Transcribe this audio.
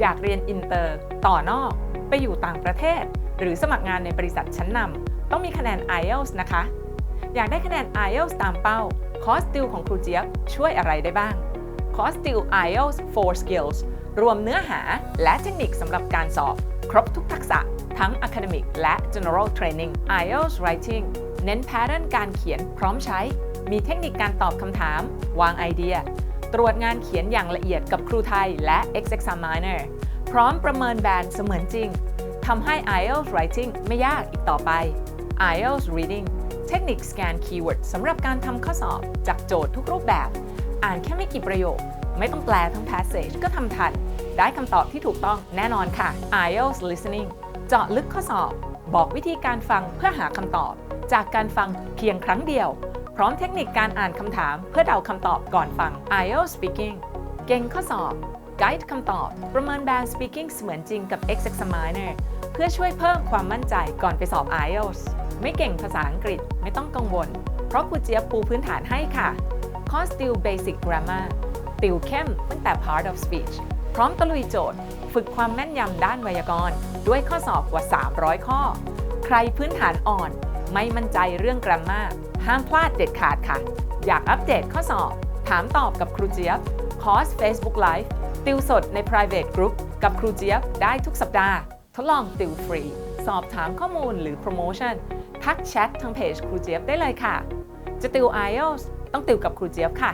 อยากเรียนอินเตอร์ ต่อนอก ไปอยู่ต่างประเทศ หรือสมัครงานในบริษัทชั้นนำต้องมีคะแนน IELTS นะคะ อยากได้คะแนน IELTS ตามเป้า คอร์สติวของครูเจี๊ยบช่วยอะไรได้บ้าง คอร์สติว IELTS 4 Skills รวมเนื้อหาและเทคนิคสำหรับการสอบ ครบทุกทักษะ ทั้ง Academic และ General Training IELTS Writing เน้นแพทเทิร์นการเขียนพร้อมใช้ มีเทคนิคการตอบคำถาม วางไอเดีย ตรวจงานเขียนอย่างละเอียดกับครูไทยและ x Examiner พร้อมประเมินแบนเสมือนจริงทำให้ IELTS Writing ไม่ยากอีกต่อไป IELTS Reading เทคนิคสแกนคีย์เวิร์ดสำหรับการทำข้อสอบจากโจทย์ทุกรูปแบบ อ่านแค่ไม่กี่ประโยค ไม่ต้องแปลทั้ง passage ก็ทำทัน ได้คำตอบที่ถูกต้องแน่นอนค่ะ IELTS Listening เจาะลึกข้อสอบ บอกวิธีการฟังเพื่อหาคำตอบ จากการฟังเพียงครั้งเดียว พร้อมเทคนิคการอ่านคำถามเพื่อเดาคำตอบก่อนฟัง IELTS Speaking เก่งข้อสอบ ไกด์คำตอบ ประเมินแบน Speaking เสมือนจริงกับ Ex Examiner เพื่อช่วยเพิ่มความมั่นใจก่อนไปสอบ IELTS ไม่เก่งภาษาอังกฤษไม่ต้องกังวล เพราะครูเจี๊ยบปูพื้นฐานให้ค่ะ คอร์สติว Basic Grammar ติวเข้มตั้งแต่ Part of Speech พร้อมตะลุยโจทย์ ฝึกความแม่นยำด้านไวยากรณ์ ด้วยข้อสอบกว่า 300 ข้อ ใครพื้นฐานอ่อน ไม่มั่นใจเรื่อง grammar ห้ามพลาดเด็ดขาดค่ะ อยากอัปเดตข้อสอบ ถามตอบกับครูเจี๊ยบ คอร์ส Facebook Live ติวสดใน private group กับครูเจี๊ยบได้ทุกสัปดาห์ ทดลองติวฟรี สอบถามข้อมูลหรือโปรโมชั่น ทักแชททางเพจครูเจี๊ยบได้เลยค่ะ จะติว IELTS ต้องติวกับครูเจี๊ยบค่ะ